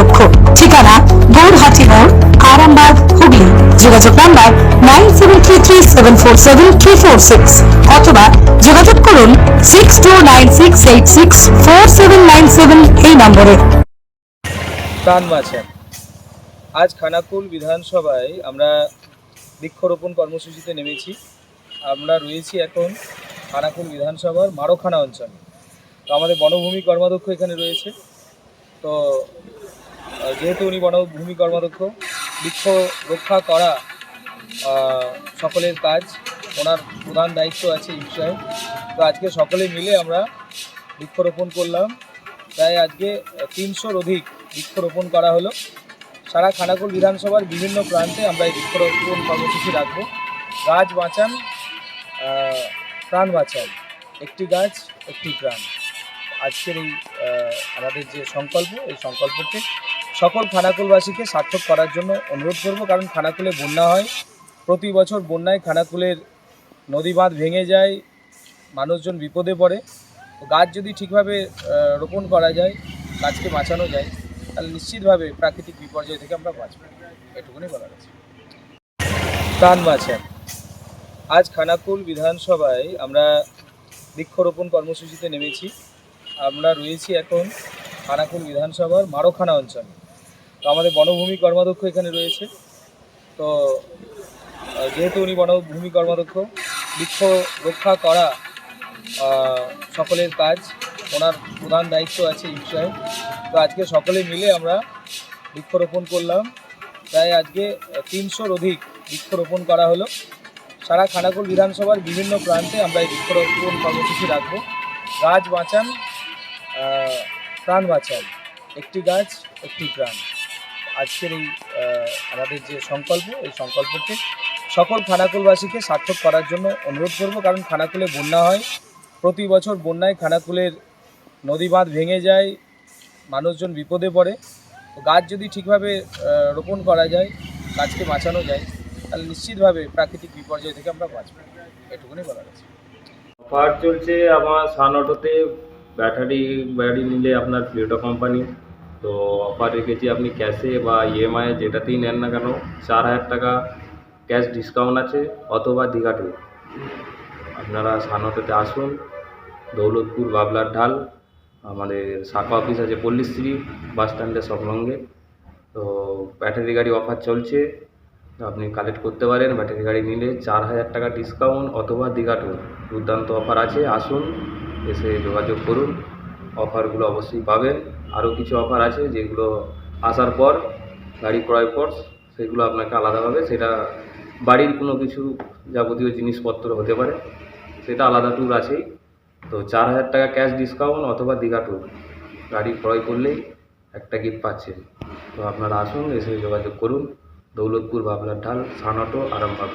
লক্ষ্য ঠিকানা গৌরহাটি মোড়, আরামবাগ, হুগলি। যোগাযোগ number nine seven three three seven four seven three four six অথবা যোগাযোগ করুন six two nine six eight six four seven nine seven এই নম্বরে। আজ খানাকুল বিধানসভায় আমরা বৃক্ষরোপণ কর্মসূচিতে নেমেছি। আমরা রয়েছি এখন খানাকুল বিধানসভার মারোখানা অঞ্চলে। তো আমাদের বনভূমি কর্মাধ্যক্ষ এখানে রয়েছে। তো যেহেতু উনি বনভূমি কর্মাধ্যক্ষ, বৃক্ষ রক্ষা করা সকলের কাজ, ওনার প্রধান দায়িত্ব আছে এই বিষয়ে। তো আজকে সকলে মিলে আমরা বৃক্ষরোপণ করলাম। প্রায় আজকে তিনশোর অধিক বৃক্ষরোপণ করা হলো। সারা খানাকুল বিধানসভার বিভিন্ন প্রান্তে আমরা এই বৃক্ষরোপণ কর্মসূচি রাখব। গাছ বাঁচান প্রাণ বাঁচান। একটি গাছ, একটি প্রাণ। আজকের এই আমাদের যে সংকল্প, এই সংকল্পকে সকল খানাকুলবাসীকে সার্থক করার জন্য অনুরোধ করব, কারণ খানাকুলে বন্যা হয়। প্রতি বছর বন্যায় খানাকুলের নদী বাঁধ ভেঙে যায়, মানুষজন বিপদে পড়ে। গাছ যদি ঠিকভাবে রোপণ করা যায়, গাছকে বাঁচানো যায়, তাহলে নিশ্চিতভাবে প্রাকৃতিক বিপর্যয় থেকে আমরা বাঁচব। এটুকুনি বলার আছে। প্রাণ বাঁচান। আজ খানাকুল বিধানসভায় আমরা বৃক্ষরোপণ কর্মসূচিতে নেমেছি। আমরা রয়েছি এখন খানাকুল বিধানসভার মারোখানা অঞ্চলে। তো আমাদের বনভূমি কর্মাধ্যক্ষ এখানে রয়েছে। তো যেহেতু উনি বনভূমি কর্মাধ্যক্ষ, বৃক্ষ রক্ষা করা সকলের কাজ, ওনার প্রধান দায়িত্ব আছে এই বিষয়ে। তো আজকে সকলে মিলে আমরা বৃক্ষরোপণ করলাম। প্রায় আজকে তিনশোর অধিক বৃক্ষরোপণ করা হলো। সারা খানাকুল বিধানসভার বিভিন্ন প্রান্তে আমরা এই বৃক্ষরোপণ কর্মসূচি রাখব। গাছ বাঁচান প্রাণ বাঁচান। একটি গাছ, একটি প্রাণ। আজকের এই আমাদের যে সংকল্প, এই সংকল্পকে সকল খানাকুলবাসীকে সার্থক করার জন্য অনুরোধ করব, কারণ খানাকুলে বন্যা হয়। প্রতি বছর বন্যায় খানাকুলের নদী বাঁধ ভেঙে যায়, মানুষজন বিপদে পড়ে। তো গাছ যদি ঠিকভাবে রোপণ করা যায়, গাছকে বাঁচানো যায়, তাহলে নিশ্চিতভাবে প্রাকৃতিক বিপর্যয় থেকে আমরা বাঁচব। এটুকুনি বলার আছে। অফার চলছে আমার সান অটোতে। ব্যাটারি গাড়ি নিলে আপনার প্লেটো কোম্পানি তো অফার রেখেছি আপনি ক্যাশে বা ইএমআই যেটাতেই নেন না কেন, চার হাজার টাকা ক্যাশ ডিসকাউন্ট আছে অথবা দীঘা ট্যুর আপনারা সান অটোতে আসুন, দৌলতপুর, বাবলার ঢাল, আমাদের শাখা অফিস আছে পল্লীশ্রী বাস স্ট্যান্ডের সংলগ্নে তো ব্যাটারি গাড়ি অফার চলছে, আপনি কালেক্ট করতে পারেন ব্যাটারি গাড়ি নিলে চার হাজার টাকা ডিসকাউন্ট অথবা দীঘা ট্যুর দুর্দান্ত অফার আছে, আসুন, এসে যোগাযোগ করুন। অফারগুলো অবশ্যই পাবেন। আরও কিছু অফার আছে যেগুলো আসার পর, গাড়ি ক্রয় পর সেগুলো আপনাকে আলাদাভাবে সেটা বাড়ির কোনো কিছু যাবতীয় জিনিসপত্র হতে পারে, সেটা আলাদা ট্যুর আছেই। তো চার হাজার টাকা ক্যাশ ডিসকাউন্ট অথবা দীঘা ট্যুর গাড়ি ক্রয় করলেই একটা গিফট পাচ্ছেন। তো আপনারা আসুন, এসে যোগাযোগ করুন। দৌলতপুর, বাবলার ঢাল সানটো আরামবাগ।